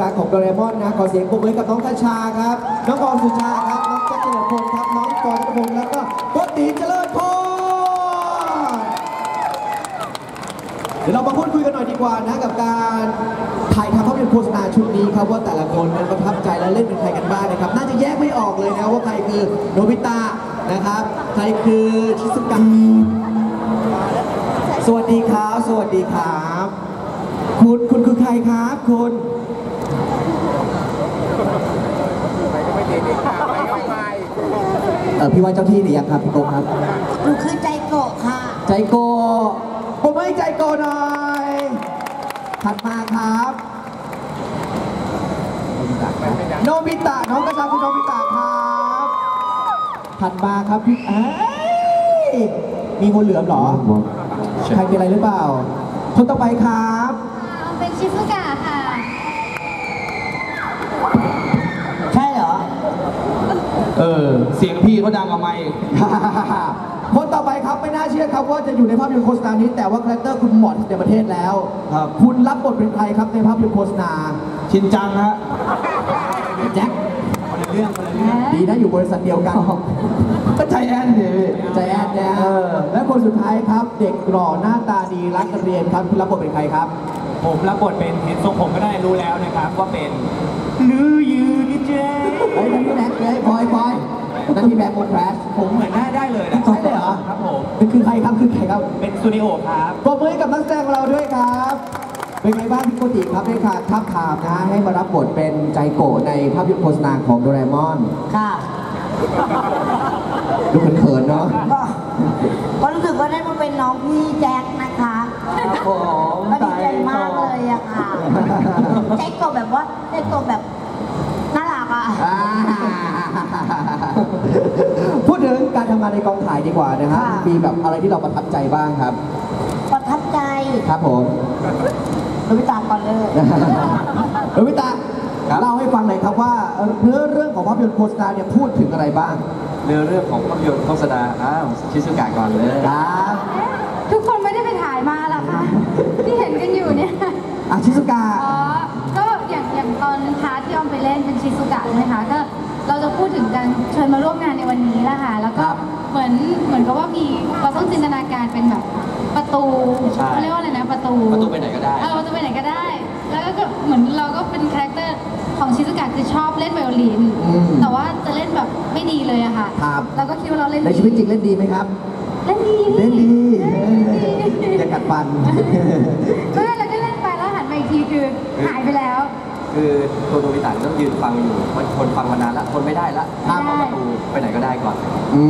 การของโดเรมอนนะขอเสียงปรบมือกับน้องทัชชาครับ น้องออมสุชาครับ น้องแจ็คเจริญพงศ์ครับ น้องกรณ์พงศ์แล้วก็โกติเจริญพงศ์เดี๋ยวเรามาพูดคุยกันหน่อยดีกว่านะกับการถ่ายทำภาพยนตร์โฆษณาชุดนี้ครับว่าแต่ละคนนั้นประทับใจและเล่นเป็นใครกันบ้างนะครับ น่าจะแยกไม่ออกเลยนะว่าใครคือโนบิตะนะครับ ใครคือชิซุกะสวัสดีครับ สวัสดีครับ คุณคุณคือใครครับคุณ เออพี่ว่าเจ้าที่หรือยังครับพี่โกครับ หนูคือใจโกะค่ะ ใจโกผมไม่ใจโกหน่อย ถัดมาครับโนบิตะน้องกระชาคุณโนบิตะครับ ถัดมาครับพี่เอ้ยมีคนเหลือมเหรอ ใครเป็นอะไรหรือเปล่า คนต่อไปครับ เป็นชิซุกะค่ะ ใช่เหรอ เออ เสียงพี่เขาดังกว่าไม่คนต่อไปครับไม่น่าเชื่อครับว่าจะอยู่ในภาพยนตร์โฆษณานี้ แต่ว่าคาแรคเตอร์คุณหมดในประเทศแล้วครับ คุณรับบทเป็นใครครับในภาพยนตร์โฆษณาชินจังฮะแจ็คดีนะอยู่บริษัทเดียวกันก็ใจแอนดิใจแอนเนี่ยและคนสุดท้ายครับเด็กหล่อหน้าตาดีรักเรียนครับคุณรับบทเป็นใครครับ ผมรับบทเป็นเห็นทรงผมก็ได้รู้แล้วนะครับว่าเป็น ลือยืนเจเฮ้ยนั่นพี่แบ็คเลยพลอยพลอยนั่นพี่แบ็คโมแครชผมเหมือนหน้าได้เลยนะใช่เลยเหรอครับผมเป็นคือใครครับคือใครครับเป็นสตูดิโอครับปรบมือให้กับนักแสดงของเราด้วยครับ เป็นไงบ้างพี่โกติครับได้ค่ะทับทามนะให้มารับบทเป็นใจโกะในภาพยนตร์โฆษณาของโดราเอมอนค่ะดูเขินๆเนาะก็ก็รู้สึกว่าได้มาเป็นน้องพี่แจ็คนะคะครับผมก็ดีใจมากเลยอะค่ะใจโกะแบบว่าใจโกะแบบน่ารัก อะอ่าพูดถึงการทำงานในกองถ่ายดีกว่านะฮะมีแบบอะไรที่เราประทับใจบ้างครับ ประทับใจครับผมโนบิตะก่อนเลยโนบิตะเล่าให้ฟังหน่อยครับว่าเนื้อเรื่องของภาพยนตร์โฆษณาเนี่ยพูดถึงอะไรบ้างเนื้อเรื่องของภาพยนตร์โฆษณาอ้าวชิซุกะก่อนเลยครับทุกคนไม่ได้ไปถ่ายมาหรอคะ ที่เห็นกันอยู่เนี่ย อาชิซุกะอ๋อ นพาร์ทที่ออมไปเล่นเป็นชิซุกะใช่ไหมคะก็เราจะพูดถึงการเชิญมาร่วมงานในวันนี้แหละค่ะแล้วก็เหมือนเหมือนกับว่ามีเราต้องจินตนาการเป็นแบบประตูใช่ เขาเรียกว่าอะไรนะประตูประตูไปไหนก็ได้ เออประตูไปไหนก็ได้ แล้วก็เหมือนเราก็เป็นคาแรคเตอร์ของชิซุกะคือชอบเล่นไวโอลินแต่ว่าจะเล่นแบบไม่ดีเลยอะค่ะครับ เราก็คิดว่าเราเล่นในดีชีวิตจริงเล่นดีไหมครับ เล่นดีเล่นดีเล่นดีอย่ากัดฟัน ไม่แล้วก็เล่นไปแล้วหันมาอีกทีคือหายไปแล้ว คือตัวโนบิตะต้องยืนฟังอยู่มันคนฟังมานานละทนไม่ได้ละครับเข้าประตูไปไหนก็ได้ก่อน อื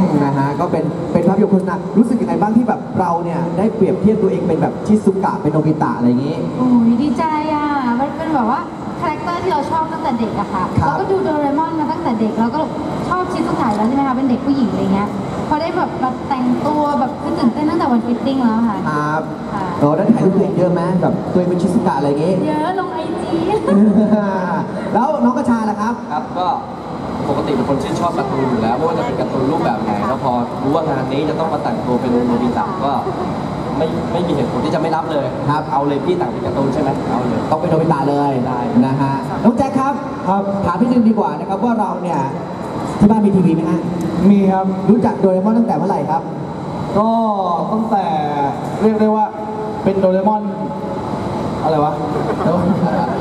มนะฮะก็เป็นเป็นภาพยนตร์โฆษณารู้สึกยังไงบ้างที่แบบเราเนี่ยได้เปรียบเทียบตัวเองเป็นแบบชิซุกะเป็นโนบิตะอะไรอย่างงี้ โอ้ยดีใจอะ มันเป็นแบบว่าคาแรคเตอร์ที่เราชอบตั้งแต่เด็กอะค่ะ ครับ เราก็ดูโดเรมอนมาตั้งแต่เด็กเราก็ชอบชิซุกะอยู่แล้วใช่ไหมคะเป็นเด็กผู้หญิงอะไรเงี้ย พอได้แบบมาแต่งตัวแบบคือตื่นเต้นตั้งแต่วันฟิตติ้งแล้วค่ะครับค่ะเราได้ถ่ายรูปตัวเองเยอะไหมแบบตัวเองเป็นชิซุกะอะไรอย่างงี้ เยอะลงไอจีแล้วน้องกระชาล่ะครับ ครับก็ปกติเป็นคนชื่นชอบการ์ตูนอยู่แล้วไม่ว่าจะเป็นการ์ตูนรูปแบบไหนแล้วพอรู้ว่างานนี้จะต้องมาแต่งตัวเป็นโนบิตะก็ไม่ไม่มีเหตุผลที่จะไม่รับเลยครับเอาเลยพี่แต่งเป็นการ์ตูนใช่ไหมเอาเลยต้องเป็นโนบิตะเลยได้นะฮะน้องแจ็คครับครับถามพี่นึงดีกว่านะครับว่าเราเนี่ย ที่บ้านมีทีวีไหมฮะมีครับ รู้จักโดเรมอนตั้งแต่เมื่อไหร่ครับ ก็ตั้งแต่เรียกได้ว่าเป็นโดเรมอน อะไรวะ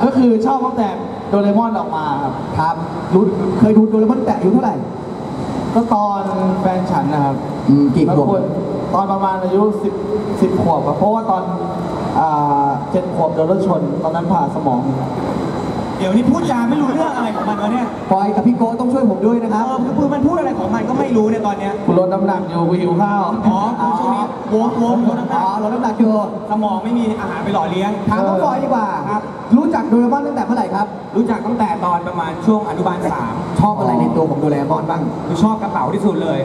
ก็คือชอบตั้งแต่โดเรมอนออกมาครับครับรู้เคยดูโดเรมอนตั้งแต่อายุเท่าไหร่ ก็ตอนแฟนฉันนะครับอืมกี่ขวบบางคนตอนประมาณอายุสิบสิบขวบอะเพราะว่าตอนอ่าเจ็ดขวบโดนรถชน ตอนนั้นผ่าสมอง เดี๋ยวนี้พูดจาไม่รู้เรื่องอะไรของมันวะเนี่ยปอยกับพี่โก้ต้องช่วยผมด้วยนะคเอรับอคือมันพูดอะไรของมันก็ไม่รู้เนี่ยตอนเนี้ย กูลดน้ำหนักอยู่กูหิวข้าว อ๋อคือช่วงนี้โว้งโว้งโว้งน้ำหนัอ๋กอลดน้ำหนักอยู่สมองไม่มีอาหารไปหล่อเลี้ยง ถามน้องปอยดีกว่าครับ รู้จักโดเรมอนตั้งแต่เมื่อไหร่ครับ รู้จักตั้งแต่ตอนประมาณช่วงอนุบาลสามชอบอะไรในตัวของโดเรมอนบ้างคือชอบกระเป๋าที่สุดเลย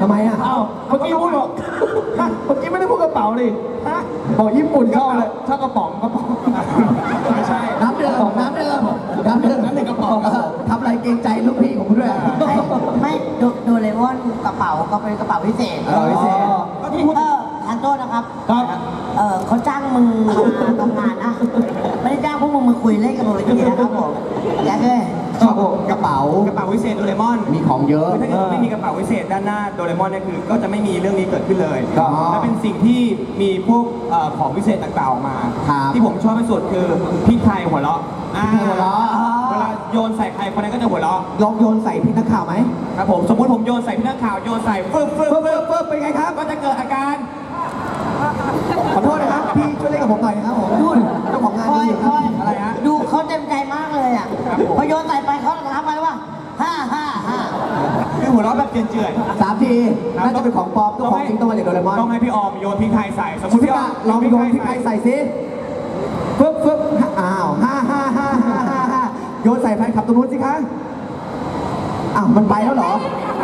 ทำไมอะอ้าวเมื่อกี้พูดบอกฮะเมื่อกี้ไม่ได้พูดกระเป๋าดิฮะบอกญี่ปุ่นชอบเลยชอบกระป๋องกระป๋อง รเกรงใจลูกพี่ของคุณด้วยไม่ไม่โดโดเรมอนกระเป๋าก็เป็นกระเป๋าพิเศษกระเป๋าพิเศษ ก็ที่พูดเออทานโทษนะครับ ครับ เออเขาจ้างมึงมาทำงานนะ ไม่ได้จ้างพวกมึงมาคุยคุยเล่นกันบนเวทีนะครับผมแจ็คเลยชอบ กระเป๋ากระเป๋าวิเศษโดเรมอน มีของเยอะ ถ้าเกิดไม่มีกระเป๋าวิเศษด้านหน้าโดเรมอนเนี่ยคือก็จะไม่มีเรื่องนี้เกิดขึ้นเลยครับและเป็นสิ่งที่มีพวกเอ่อของวิเศษต่างๆออกมา ครับที่ผมชอบที่สุดคือพริกไทยหัวเราะอ่าพริกไทยหัวเราะ เวลาโยนใส่ใครคนนั้นก็จะหัวเราะลองโยนใส่พี่นักข่าวไหมครับผมสมมติผมโยนใส่พี่นักข่าวโยนใส่ฟึบฟึบเพิ่มเพิ่มเพิ่มเป็นไงครับ ก็จะเกิดอาการ ขอโทษนะครับพี่ช่วยเล่นกับผมหน่อยนะครับผม คือหัวเราะแบบเจือน สามทีๆน่าจะเป็นของปลอมตัวของจริงต้องมาจากโดเรมอนต้องให้พี่ออมโยนพริกไทยใส่ สมมคุณติพี่พี่อกะอมลองโยนพริกไทยใส่สิฟึบฟึบอ้าวห้าห้าห้าห้าห้าห้าโยนใส่แฟนขับตรงนู้นสิคะอ้าวมันไปแล้วเหรอ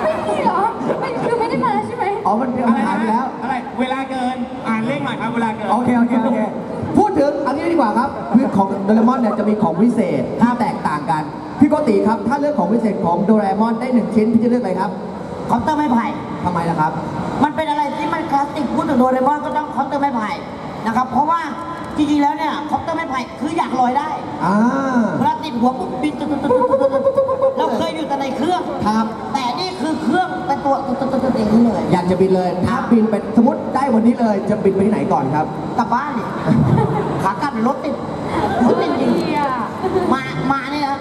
ไม่มีเหรอไม่คือไม่ได้มาใช่ไหมอ๋อ มันอะไรหายนะไปแล้ว อะไร เวลาเกิน อ่านเลขหน่อยครับ เวลาเกิน โอเค โอเค โอเค พูดถึงอันนี้ดีกว่าครับคือของโดเรมอนเนี่ยจะมีของวิเศษที่แตกต่างกัน พี่โกติครับ ถ้าเลือกของวิเศษของโดเรมอนได้หนึ่งชิ้นพี่จะเลือกอะไรครับเคาน์เตอร์ไม้ไผ่ ทำไมล่ะครับ มันเป็นอะไรที่มันคลาสสิกพูดถึงโดเรมอนก็ต้องเคาน์เตอร์ไม้ไผ่นะครับ เพราะว่าจริงๆแล้วเนี่ยเคาน์เตอร์ไม้ไผ่คืออยากลอยได้อ่าเวลาติดหัวปุ๊บบินตุ๊ดตุ๊ดตุ๊ดตุ๊ดตุ๊ดตุ๊ดเราเคยอยู่แต่ในเครื่อง ครับ แต่นี่คือเครื่องเป็นตัวตุ๊ดตุ๊ดตุ๊ดตุ๊ดอย่างนี้เลย อยากจะบินเลยถ้าบินไปสมมติได้วันนี้เลยจะบินไปที่ไหนก่อนครับกลับบ้านนี่ขากลับรถติดรถติดจริงเดียมามาเนี่ยนะ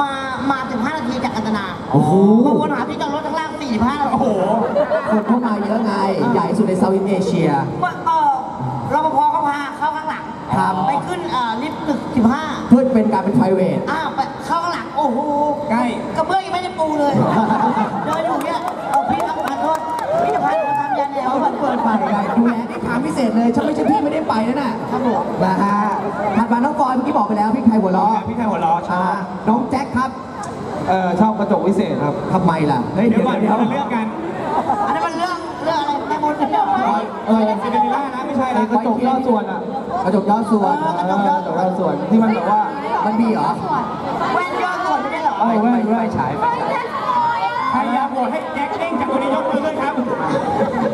มา มาถึง5นาทีจากกันตนา โอ้โหมาวนหาที่จอดรถข้างล่าง45นาโอ้ทีโหคนเข้ามาเยอะไง ใหญ่สุดในเซาท์อินเอเชีย ว่าเออรปภเขาพาเข้าข้างหลังครับ ไปขึ้นเอ่อลิฟต์ตึก15เพื่อเป็นการเป็น p r i v a t อ้าวไปเข้าข้างหลัง โอ้โหใกล้ กระเบื้องยังไม่ได้ปูเลยเดินอยู่เนี่ยเอาพี่ครับขอโทษพี่จะพาหนูทำยาแนวเขาเปิดไปไงดูแลนี่ถามพิเศษเลยฉันไม่ใช่พี่ไม่ได้ไปนะน่ะครับผมนะฮะถัดมาน้องฟอยเมื่อกี้บอกไปแล้วพี่ไทยหัวล้อ พี่ไทยหัวเราะชออ่าบน้องแจ็คครับ เออชอบกระจกวิเศษครับ ทำไมล่ะ เฮ้ยเดี๋ยวก่อนเดี๋ยวเราเลือกกันอันนั้นมันเรื่องเรื่องอะไรแม่มดเป็นเรื่องอะไรเออซินเดอเรลล่านะไม่ใช่ไอ้นะกระจกย่อส่วนอะกระจกย้อนส่วนเออกระจกย่อส่วนที่มันแบบว่ามันมีเหรอแว่นย่อส่วนไม่ได้เหรอเออแว่นแว่นฉายเฮ้ยแจ็คพอยอะใครอยากโหวตให้แจ็คเด้งจากคนนี้ยกมือด้วยครับ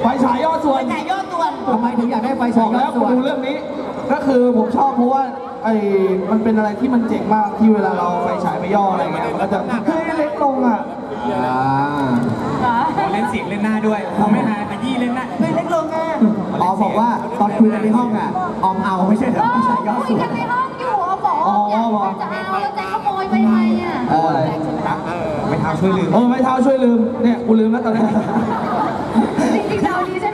ไฟฉายย่อส่วนไปจ่ายย่อส่วนทำไมถึงอยากได้ไฟบฉาอยกย้อแล้วนคุส่ณวนดูเรื่องนี้ ก็คือผมชอบเพราะว่า ไอ้มันเป็นอะไรที่มันเจ๋งมากที่เวลาเราไฟฉายไปย่ออะไรเงี้ยมันก็จะเฮ้ยเล็กลงอะอ่าเล่นเสียงเล่นหน้าด้วยผมไม่หาขยี้เล่นหน้าเฮ้ยเล็กลงไงอ๋อบอกว่าตอนคุยกันในห้องอะออมเอาไม่ใช่เหรอเออไฟฉายย้อนคุยส่วกันนในห้องอยู่เอาบอกว่าอยากจะเอาแล้วแจ็คขโมยไปไหมอะเออไม่ทำช่วยลืม เออไม่เท้าช่วยลืมเนี่ยกูลืมแล้วตอนนี้ จริงๆเราดีใช่ไ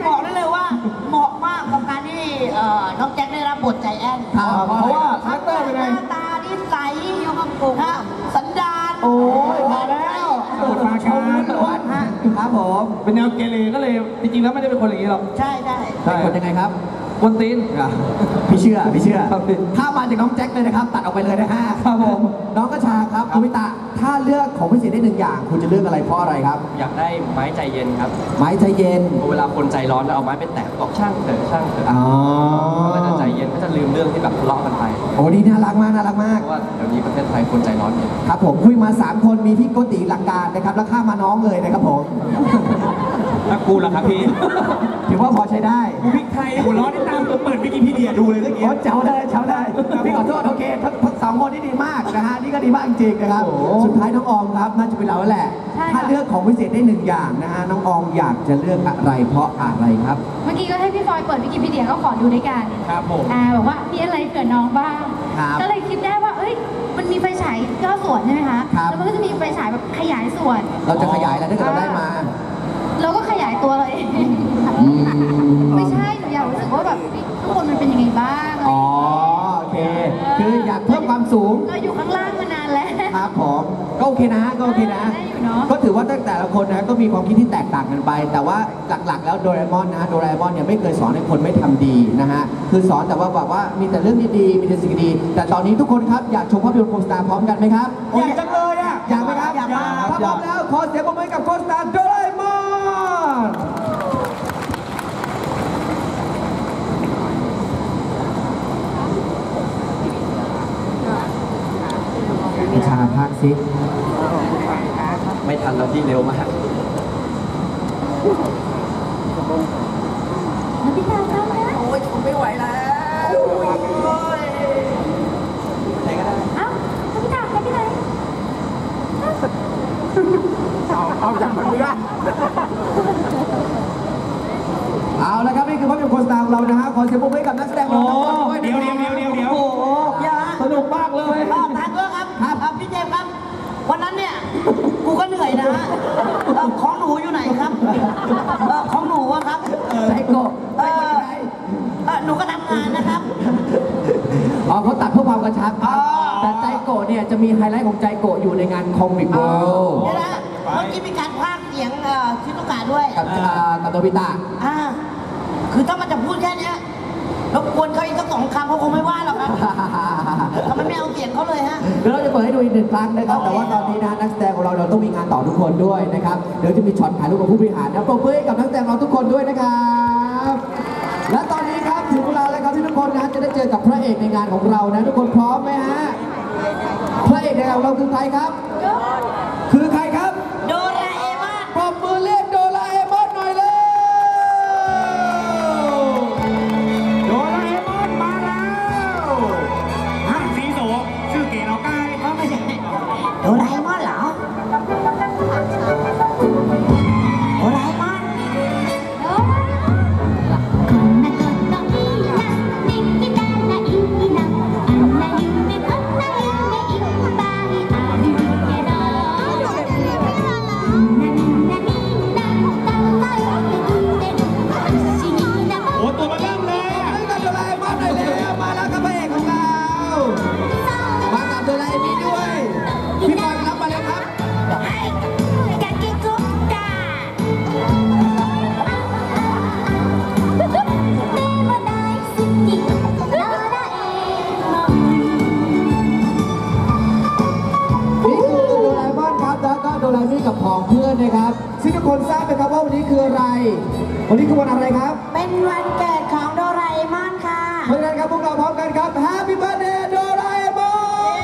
หม เป็นแนวเกเรก็เลยจริงๆแล้วไม่ได้เป็นคนอย่างนี้หรอก ใช่ใช่เป็นคนยังไงครับกวนตีนอะพี่เชื่อพี่เชื่อครับพี่ ถ้ามาจากน้องแจ็คเลยนะครับ ตัดออกไปเลยนะฮะ ครับผม น้องกระชาครับคุณพิตาถ้าเลือกของพิเศษได้หนึ่งอย่าง คุณจะเลือกอะไรเพราะอะไรครับ อยากได้ไม้ใจเย็นครับ ไม้ใจเย็น เวลาคนใจร้อนแล้วเอาไม้ไปแตะบอกช่างเถอะช่างเถอะอ๋อก็จะใจเย็นก็จะลืมเรื่องที่แบบทะเลาะกันไปโอ้ดีน่ารักมากน่ารักมากเพราะว่าเดี๋ยวนี้ประเทศไทยคนใจร้อนเยอะครับผมคุยมา 3 คนมีพี่โกติหลักการนะครับแล้วข้ามมาน้องเลยนะครับผมแล้วกูล่ะครับพี่ถือว่าพอใช้ได้กูพริกไทยหัวเราะนี่ตามเปิดวิกิพีเดียดูเลยเมื่อกี้โอ้เจ้าได้เจ้าได้พี่ขอโทษโอเคทั้งทั้งส องคนนี่ดีมากนะฮะนี่ก็ดีมากจริงๆนะครับโอ้โหสุดท้ายน้องออมครับน่าจะเป็นเราแล้วแหละถ้าเลือกของพิเศษได้หนึ่งอย่างนะฮะน้องออมอยากจะเลือกอะไรเพราะอะไรครับ เมื่อกี้ก็ให้พี่ฟอยเปิดวิกิพีเดียก็ขอดูด้วยกันครับผม อ่าบอกว่ามีอะไรเกิดน้องบ้าง ครับก็เลยคิดได้ว่า เอ้ย มันมีไฟฉายย่อส่วนใช่ไหมคะ ครับ แล้วมันก็จะมีไฟฉายแบบขยายส่วน เราจะขยายอะไรถ้าเกิดเราได้มาเราก็ขยายตัวเราเอง อืม ไม่ใช่หนูอยากรู้สึกว่าแบบทุกคนมันเป็นยังไงบ้างอะไรอ๋อโอเค คืออยากเพิ่มความสูง เราอยู่ข้างล่างมานานแล้ว ครับผมก็โอเคนะก็โอเคนะ ได้อยู่เนอะ ก็ถือว่าตั้งแต่ละคนนะก็มีความคิดที่แตกต่างกันไป แต่ว่าหลักๆ แล้วโดเรมอนนะโดเรมอนเนี่ยไม่เคยสอนให้คนไม่ทำดีนะฮะคือสอนแต่ว่าแบบว่ามีแต่เรื่องดีๆมีแต่สิ่งดีๆแต่ตอนนี้ทุกคนครับอยากชมภาพยนตร์โคสตาร์พร้อมกันไหมครับอยากจังเลยอะอยากไหมครับอยากมากถ้าพร้อมแล้วขอเสียงปรบมือให้กับโคสตาร์โดเรมอนวิชาภาคซิ ไม่ทันแล้วที่เร็วมาก แล้วพี่ตาครับนะ โอ้ยทนไม่ไหวแล้วโอ้ย ไหนก็ได้ เอาจากมันเรือเอาละครับนี่คือภาพยนตร์โฆษณาของเรานะฮะขอเสียงปรบมือให้กับนักแสดงของเราทั้งหมดด้วยเดี๋ยวนะเดี๋ยวเดี๋ยวเดี๋ยวเดี๋ยวโอ้โหเยอะฮะสนุกมากเลยอ่าทานด้วยครับอ่าพี่เจมส์ครับ วันนั้นเนี่ย กูก็เหนื่อยนะฮะเอ่อของหนูอยู่ไหนครับเอ่อของหนูอะครับใจโกะเออเอ่อหนูก็ทำงานนะครับ อ๋อเขาตัดเพื่อความกระชับครับอ๋อ แต่ใจโกะเนี่ยจะมีไฮไลท์ของใจโกะอยู่ในงานคอมิกเวิลด์ เดี๋ยวนะ เมื่อกี้มีการพากย์เสียงเอ่อชิตุกะด้วย กับอ่ากับโนบิตะอ่า คือถ้ามันจะพูดแค่เนี้ยรบกวนเขาอีกสักสองคำเขาคงไม่ว่าหรอกครับทำไมไม่เอาเสียงเขาเลยฮะ เดี๋ยวเราจะเปิดให้ดูอีกหนึ่งครั้งนะครับ แต่ว่าตอนนี้นะฮะนักแสดงของเราเราต้องมีงานต่อทุกคนด้วยนะครับ เดี๋ยวจะมีช็อตถ่ายรูปกับผู้บริหารนะปรบมือให้กับนักแสดงเราทุกคนด้วยนะครับ และตอนนี้ครับถึงเวลาแล้วครับที่ทุกคนนะจะได้เจอกับพระเอกในงานของเรานะทุกคนพร้อมไหมฮะ พระเอกในงานของเราคือใครครับ คือใครครับ อวันอะไรครับเป็นวันเกิดของโดราเอมอนค่ะเพราะฉะนั้นครับพวกเราพร้อมกันครับ Happy Birthday โดราเอมอน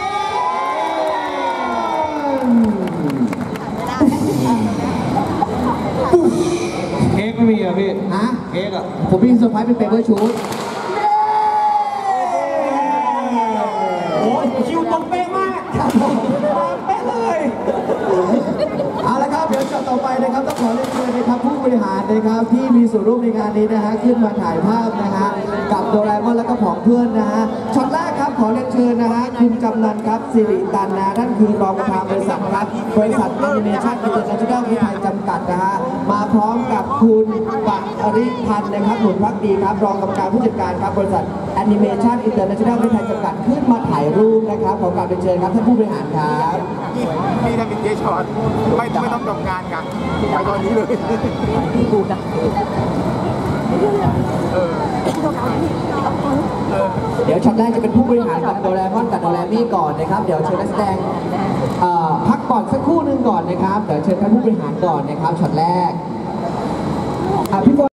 เค้กไม่มีอะพี่ฮะเค้กอะผมมีเซอร์ไพรส์เป็นเปเปอร์ชูดโอ้ยคิวตรงเป๊ะมากครับผมเป๊ะเลยเอาละครับเดี๋ยวช็อตต่อไปนะครับต้องขอเรียนเชิญนะค ผู้บริหารนะครับที่มีส่วนร่วมในงานนี้นะฮะขึ้นมาถ่ายภาพนะฮะกับโดราเอมอนแล้วก็ผองเพื่อนนะฮะช็อตแรกครับขอเรียนเชิญนะฮะคุณกำนันครับสิริตันนะนั่นคือรองประธานบริษัทครับบริษัทแอนิเมชั่นอินเตอร์เนชั่นแนลประเทไทยจำกัดนะฮะมาพร้อมกับคุณปักอริพันธ์นะครับหนุนพักดีครับรองกรรมการผู้จัดการครับบริษัทแอนิเมชั่นอินเตอร์เนชั่นแนลประเทไทยจำกัดขึ้น รูปนะครับขอกราบเรียนเชิญครับท่านผู้บริหารครับนี่นี่ถ้าเป็นเจชอนไม่ไม่ต้องจบงานกันไปตอนนี้เลยเดี๋ยวช็อตแรกจะเป็นผู้บริหารกับโดราเอมอนกับโดราเอมี่ก่อนนะครับ เดี๋ยวเชิญนักแสดงเอ่อพักก่อนสักครู่หนึ่งก่อนนะครับ เดี๋ยวเชิญท่านผู้บริหารก่อนนะครับช็อตแรกอะพี่ฝน